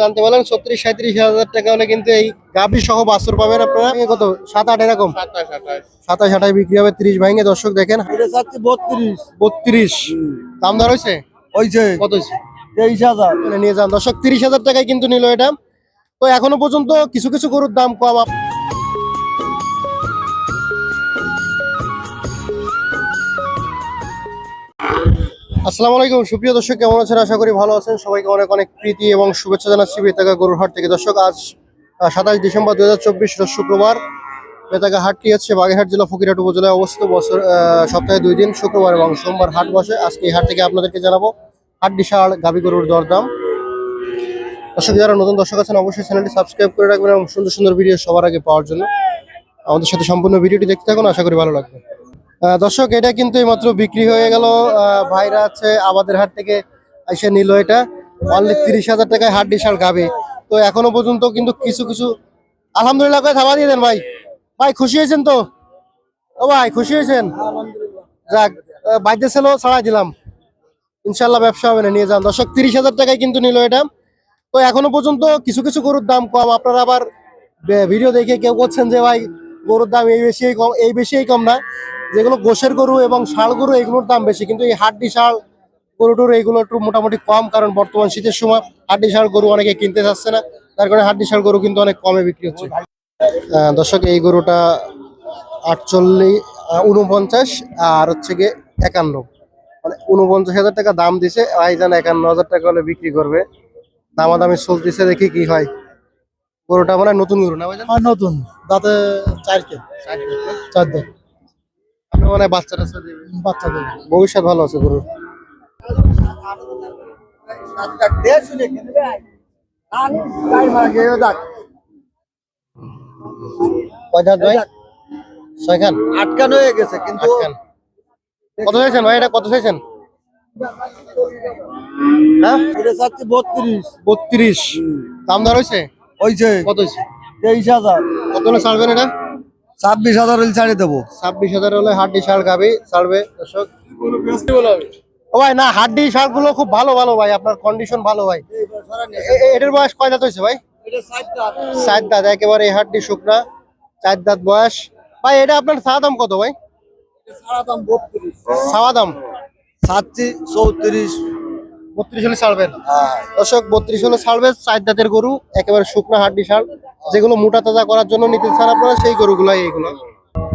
জানতে বলেন ছত্রিশ সাঁত্রিশ হাজার টাকা হলে কিন্তু এই গাভী সহ বাছুর পাবেন আপনারা। কত? সাত আট এরকম? সাতাশ আঠাশ। বিক্রি হবে ত্রিশ ভাঙে দর্শক দেখেন। বত্রিশ। বত্রিশ। দাম দর হয়েছে? হয়েছে। কত হয়েছে? তেইশ হাজার। মানে নিয়ে যান। দর্শক তিরিশ হাজার টাকায় কিন্তু নিল এটা। তো এখনও পর্যন্ত কিছু কিছু গরুর দাম কম আসসালামু আলাইকুম। সুপ্রিয় দর্শক, কেমন আছেন? আশা করি ভালো আছেন। সবাইকে অনেক অনেক প্রীতি এবং শুভেচ্ছা জানাচ্ছি বেতাগা গরুর হাট থেকে। দর্শক, আজ সাতাশ ডিসেম্বর দু হাজার চব্বিশ শুক্রবার। বেতাগা হাটটি হচ্ছে বাগেরহাট জেলা ফকিরহাট উপজেলায় অবস্থিত। বছর সপ্তাহে দুই দিন, শুক্রবার এবং সোমবার হাট বসে। আজকে এই হাট থেকে আপনাদেরকে জানাব হাট বিশাল গাভী গরুর দরদাম। দর্শক, যারা নতুন দর্শক আছেন, অবশ্যই চ্যানেলটি সাবস্ক্রাইব করে রাখবেন এবং সুন্দর সুন্দর ভিডিও সবার আগে পাওয়ার জন্য। আমাদের সাথে সম্পূর্ণ ভিডিওটি দেখতে থাকুন। আশা করি ভালো লাগবে। দর্শক, এটা কিন্তু এইমাত্র বিক্রি হয়ে গেল। ভাইরা আছে আমাদের হাট থেকে এসে নিল এটা। অনলি তিরিশ হাজার টাকায় হাট বিশাল গাবে। তো এখনও পর্যন্ত কিন্তু কিছু কিছু আলহামদুলিল্লাহ করে থামা দিয়ে দেন ভাই। ভাই, খুশি হয়েছেন তো? ও ভাই, খুশি হয়েছেন? যাক বাইদ্য ছিল ছাড়াই দিলাম। ইনশাল্লাহ ব্যবসা হবে না, নিয়ে যান। দর্শক, তিরিশ হাজার টাকায় কিন্তু নিল এটা। তো এখনও পর্যন্ত কিছু কিছু গরুর দাম কম। আপনারা আবার ভিডিও দেখে কেউ করছেন যে, ভাই, গরুর দাম এই বেশি কম, এই বেশি কম না। যেগুলো গোশের গরু এবং ষাড় গরু এগুলোর দাম বেশি। কিন্তু এই হাড্ডি ষাড় গরু টরু এগুলো একটু মোটামুটি কম কারণ বর্তমান শীতের সময় হাড্ডি ষাড় গরু অনেকে কিনতে যাচ্ছে না। তার কারণে হাড্ডি ষাড় গরু কিন্তু অনেক কমে বিক্রি হচ্ছে। দর্শক এই গরুটা আটচল্লিশ উনপঞ্চাশ আর হচ্ছে গিয়ে একান্ন। মানে উনপঞ্চাশ হাজার টাকা দাম দিছে ভাইজান একান্ন হাজার টাকা হলে বিক্রি করবে। দামাদামি চলতেছে দেখি কি হয়। গরুটা মানে নতুন গরু না ভাইজান নতুন। দাঁতে চার কে চার আপনি মানে বাচ্চা টাচ্চা দিবেন। বাচ্চাদের ভবিষ্যৎ ভালো আছে গরুর? আটকানো হয়ে গেছে কিন্তু কত চাইছেন ভাই? এটা কত চাইছেন? হ্যাঁ? এটা চাচ্ছি বত্রিশ। বত্রিশ। দাম দর হয়েছে হয়েছে কত হয়েছে তেইশ হাজার। কত হলে ছাড়বেন এটা? ছাব্বিশ হাজার হলে ছাড়িয়ে দেবো। ছাব্বিশ হাজার হলে হাড্ডি শাল গাবি ছাড়বে দর্শক। ও ভাই না হাড্ডি শালগুলো খুব ভালো ভালো ভাই আপনার কন্ডিশন ভালো ভাই। এটার বয়স কয় দাঁত হয়েছে ভাই? চার দাঁত। একেবারে হাড্ডি শুকনা চার দাঁত বয়স। ভাই এটা আপনার চা দাম কত ভাই? চাওয়া দাম চাচ্ছি চৌত্রিশ। বত্রিশ হলে ছাড়বেন। দর্শক বত্রিশ হলে ছাড়বে চার দাঁতের গরু একেবারে শুকনা হাড্ডি শাল। যেগুলো মোটা তাজা করার জন্য নিতে চান আপনারা সেই গরুগুলাই এইগুলো।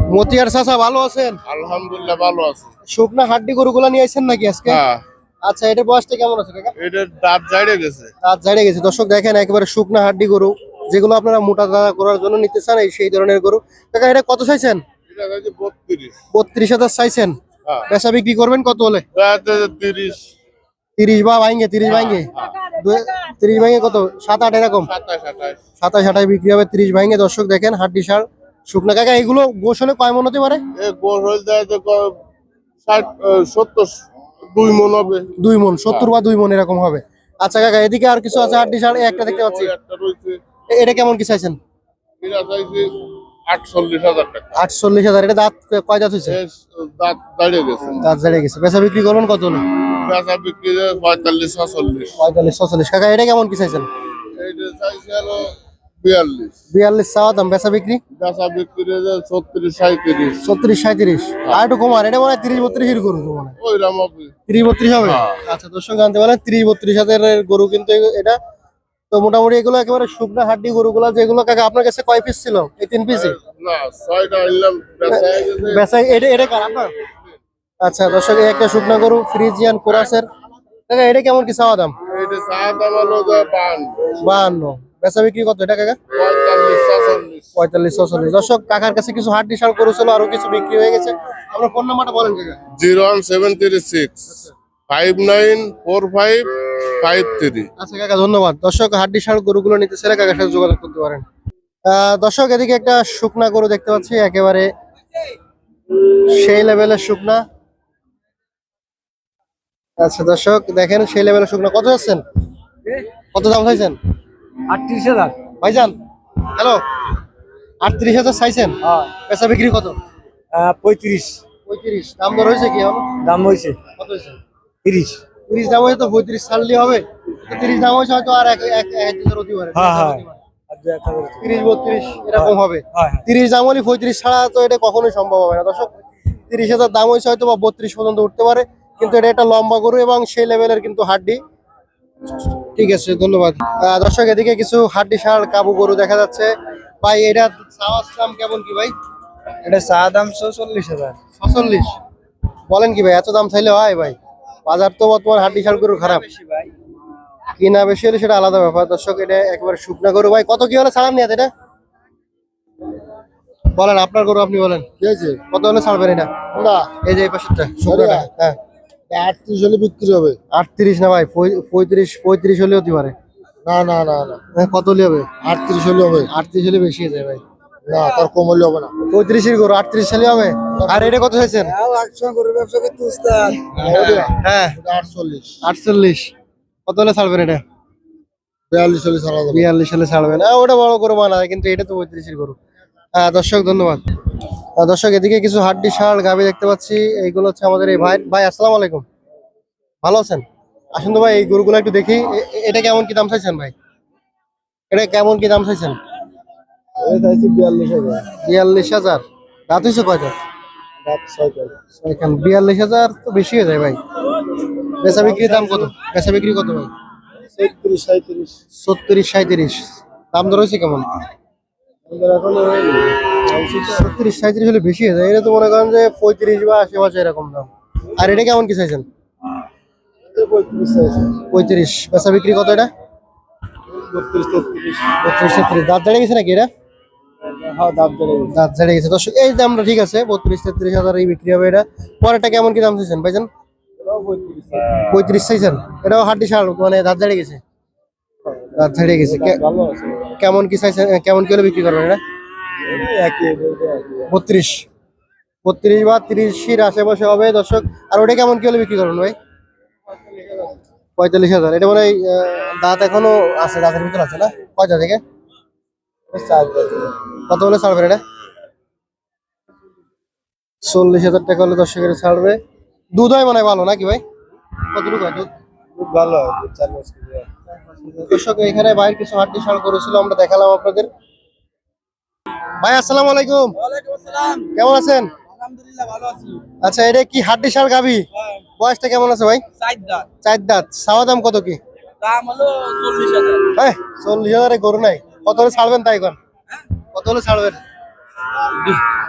মতিয়ার চাচা ভালো আছেন? আলহামদুলিল্লাহ ভালো আছে। শুকনা হাড্ডি গরুগুলো নিয়ে আসছেন নাকি আজকে? হ্যাঁ। আচ্ছা এটার বয়সটা কেমন আছে কাকা? এটার দাঁত জাইড়ে গেছে। দাঁত জাড়ে গেছে। দর্শক দেখেন একেবারে শুকনা হাড্ডি গরু যেগুলো আপনারা মোটা তাজা করার জন্য নিতে চান এই সেই ধরনের গরু। কাকা এটা কত চাইছেন? এটা বত্রিশ। হাজার চাইছেন? হ্যাঁ। বেচা বিক্রি করবেন কত হলে? তিরিশ। তিরিশ বা ভাঙ্গে তিরিশ ভাঙ্গে দু- তিরিশ ভাঙ্গে কত? সাত আট এরকম? সাতাশ আঠাশ। বিক্রি হবে তিরিশ ভাঙ্গে দর্শক দেখেন হাড্ডি সার শুকনা কাকা এগুলো গোস হলে কয় মন হতে পারে? সত্তর দুই মন হবে। দুই মন সত্তর বা দুই মন এরকম হবে। আচ্ছা কাকা এদিকে আর কিছু আছে হাড্ডি সার? একটা দেখতে পাচ্ছি। এটা কেমন কি চাইছেন? আটচল্লিশ হাজার এটা দাঁত কয় দাঁত হয়েছে? দাঁত দাঁড়িয়ে গেছে। দাঁত গেছে। বেচা বিক্রি করবেন কত হলে? পেঁচা বিক্রি যায় পঁয়তাল্লিশ ছচল্লিশ পঁয়তাল্লিশ ছচল্লিশ। কাকা এটা কেমন কি চাইছেন? এইটা চাইছে হলো বিয়াল্লিশ। বিয়াল্লিশ চাওয়া দাম বেচা বিক্রি? পেঁচা বিক্রি ছত্রিশ সাঁত্রিশ ছত্রিশ সাঁত্রিশ আর একটু এটা মনে হয় তিরিশ বত্রিশের গরু তো মনে হয়। ওই রাম তিরিশ বত্রিশ হবে? হ্যাঁ। আচ্ছা দর্শক জানতে পারেন তিরিশ বত্রিশ হাজারের গরু কিন্তু এটা। তো মোটামুটি এগুলো একেবারে শুকনা হাড্ডি গরুগুলো যেগুলো কাকা আপনার কাছে কয় পিস ছিল? এই তিন পিসে না ছয়টা আনলাম পেঁচা হয়ে গেছে বেচা এটা এটা কার আপনার? আচ্ছা দর্শক এই একটা শুকনা গরু ফ্রিজিয়ান কোরাসের। কাকা এটা কেমন কি চাওয়া দাম? বাহান্ন। বেচা বিক্রি কত এটা কাকা? পঁয়তাল্লিশ ছচল্লিশ। দর্শক কাকার কাছে কিছু হাড্ডি শাল করেছিল আরও কিছু বিক্রি হয়ে গেছে। আপনার ফোন নাম্বারটা বলেন কাকা। Zero one seven three six five nine four five five three. আচ্ছা কাকা ধন্যবাদ। দর্শক হাড্ডি শাল গরুগুলো নিতে চাইলে কাকার সাথে যোগাযোগ করতে পারেন। আহ, দর্শক এদিকে একটা শুকনা গরু দেখতে পাচ্ছি একেবারে সেই লেভেলের শুকনা। আচ্ছা দর্শক দেখেন সেই লেভেলের শুকনা। কত যাচ্ছেন? কত দাম চাইছেন? আটত্রিশ হাজার। ভাইজান হ্যালো? আটত্রিশ হাজার চাইছেন? পেশা বিক্রি কত? পঁয়ত্রিশ। পঁয়ত্রিশ। দাম দর হয়েছে কি দাম হয়েছে। কত হয়েছে? তিরিশ। তিরিশ দাম হয়েছে তো পঁয়ত্রিশ ছাড়লে হবে। তিরিশ দাম হয়েছে হয়তো আর এক এক হাজার পারে। হ্যাঁ, হ্যাঁ। তিরিশ বত্রিশ এরকম হবে। হ্যাঁ, তিরিশ দাম হলে পঁয়ত্রিশ ছাড়া তো এটা কখনোই সম্ভব হবে না। দর্শক তিরিশ হাজার দাম হয়েছে হয়তো বা বত্রিশ পর্যন্ত উঠতে পারে। কিন্তু এটা একটা লম্বা গরু এবং সেই লেভেলের কিন্তু হাড্ডি। ঠিক আছে ধন্যবাদ। দর্শক এদিকে কিছু হাড্ডি সার কাবু গরু দেখা যাচ্ছে। ভাই এটা চাওয়ার দাম কেমন কি ভাই? এটা চা দাম চল্লিশ হাজার। ছচল্লিশ? বলেন কি ভাই এত দাম চাইলে হয় ভাই? বাজার তো বর্তমান হাড্ডি সার গরু খারাপ। ভাই? কিনা বেশি হলে সেটা আলাদা ব্যাপার। দর্শক এটা একবারে শুকনা গরু। ভাই কত কি হলে ছাড়ান নিয়ে এটা? বলেন আপনার গরু আপনি বলেন। ঠিক আছে কত হলে ছাড়বেন এটা? না। এই যে এই পাশেরটা শুকনাটা। হ্যাঁ। আটত্রিশ হলে বিক্রি হবে। আটত্রিশ না ভাই পঁয়- পঁয়ত্রিশ পঁয়ত্রিশ হলে হতে পারে। না না না না। হ্যাঁ, কত হলে হবে? আটত্রিশ হলে হবে। আটত্রিশ হলে বেশি হয়ে যায় ভাই। না তার কম হলে হবে না। পঁয়ত্রিশের গরু আটত্রিশ সালে হবে? আর এটা কত হয়েছেন করতে উস্তাদ। হ্যাঁ আটচল্লিশ। আটচল্লিশ। কত হলে ছাড়বেন এটা? বিয়াল্লিশ হলে ছাড়া বিয়াল্লিশ সালে ছাড়বেন। হ্যাঁ ওটা বড় গরু মানা কিন্তু এটা তো পঁয়ত্রিশের গরু। হ্যাঁ দর্শক ধন্যবাদ। দর্শক এদিকে কিছু হাড্ডি শাল গাবি দেখতে পাচ্ছি। এইগুলো হচ্ছে আমাদের এই ভাই ভাই আসসালাম আলাইকুম। ভালো আছেন? আসুন তো ভাই এই গরুগুলো একটু দেখি। এটা কেমন কি দাম চাইছেন ভাই? এটা কেমন কি দাম চাইছেন? বিয়াল্লিশ হাজার। রাত হয়েছে কয়টা? বিয়াল্লিশ হাজার তো বেশি হয়ে যায় ভাই। বেচা বিক্রির দাম কত? বেচা বিক্রি কত ভাই? ছত্রিশ সাঁত্রিশ দাম হয়েছে কেমন? ছত্রিশ সাঁত্রিশ হলে বেশি হয়ে যায়। এটা তো মনে করেন যে পঁয়ত্রিশ বা আশেপাশে এরকম দাম। আর এটা কেমন কি চাইছেন? পঁয়ত্রিশ। বেচা বিক্রি কত এটা? বত্রিশ তেত্রিশ। দাঁত ঝাড়ে গেছে নাকি এটা? হ্যাঁ দাঁত ঝাড়ে গেছে। দর্শক এই দামটা ঠিক আছে বত্রিশ তেত্রিশ হাজার এই বিক্রি হবে এটা। পরেরটা কেমন কি দাম চাইছেন ভাইজান? পঁয়ত্রিশ। চাইছেন? এটাও হাড্ডি শাল মানে দাঁত ঝাড়ে গেছে। দাঁত ঝাড়ে গেছে। কেমন কি চাইছেন কেমন কি হলে বিক্রি করবেন এটা? একই বত্রিশ। বত্রিশ বা তিরিশের আশেপাশে হবে। দর্শক আর ওটা কেমন কি হলে বিক্রি করবেন ভাই? পঁয়তাল্লিশ হাজার। এটা মানে দাঁত এখনও আছে দাঁতের ভিতর আছে না? কয়টা থেকে? কত হলে ছাড়বেন এটা? চল্লিশ হাজার টাকা হলে দর্শকের ছাড়বে। দুধ হয় মনে হয় ভালো নাকি ভাই? কতটুকু হয় দুধ? ভালো দর্শক এখানে বাইরে কিছু হাড্ডি সার করেছিল আমরা দেখালাম আপনাদের। ভাই আসসালামু আলাইকুম। কেমন আছেন? আচ্ছা এটা কি হাড্ডি সার গাবি বয়সটা কেমন আছে ভাই? চার দাঁত। চাওয়া দাম কত কি? চল্লিশ হাজার। হ্যাঁ গরু নাই। কত হলে ছাড়বেন তাই কোন? কত হলে ছাড়বেন?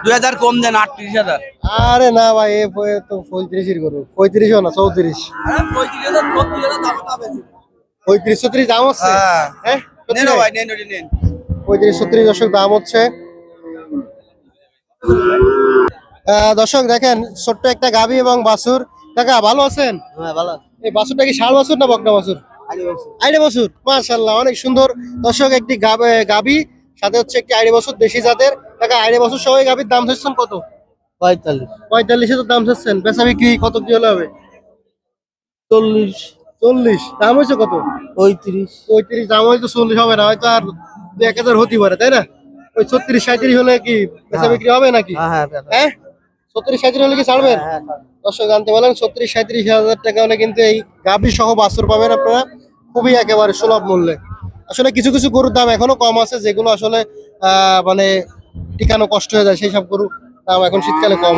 দুই হাজার কম দেন আটত্রিশ হাজার। আরে না ভাই এ তো পঁয়ত্রিশের গরু। পঁয়ত্রিশও না চৌত্রিশ। পঁয়ত্রিশ ছত্রিশ দাম হচ্ছে? হ্যাঁ। হ্যাঁ পঁয়ত্রিশ ছত্রিশ দর্শক দাম হচ্ছে দর্শক দেখেন ছোট্ট একটা গাবি এবং বাছুর। কাকা ভালো আছেন? হ্যাঁ ভালো এই বাছুরটা কি ষাড় বাছুর না বকনা বাছুর? আইডে বাছুর। মাশাল্লাহ অনেক সুন্দর। দর্শক একটি গাব- গাবি সাথে হচ্ছে একটি আইডে বাছুর দেশি জাতের। কাকা আইডে বাছুর সহ গাবির দাম চাচ্ছেন কত? পঁয়তাল্লিশ। পঁয়তাল্লিশ হাজার দাম চাচ্ছেন বেচা বিক্রি কত কি হলে হবে? চল্লিশ। চল্লিশ। দাম হয়েছে কত? পঁয়ত্রিশ। পঁয়ত্রিশ দাম হয়তো চল্লিশ হবে না হয়তো আর এক হাজার হতে পারে তাই না? ওই ছত্রিশ সাঁত্রিশ হলে কি বেচা বিক্রি হবে নাকি? হ্যাঁ হ্যাঁ ছত্রিশ সাঁত্রিশ হলে কি ছাড়বেন? দর্শক জানতে পারলেন ছত্রিশ সাঁত্রিশ হাজার টাকা হলে কিন্তু এই গাভি সহ বাছুর পাবেন আপনারা। খুবই একেবারে সুলভ মূল্যে। আসলে কিছু কিছু গরুর দাম এখনও কম আছে যেগুলো আসলে আহ, মানে টিকানো কষ্ট হয়ে যায় সেই সব গরু দাম এখন শীতকালে কম।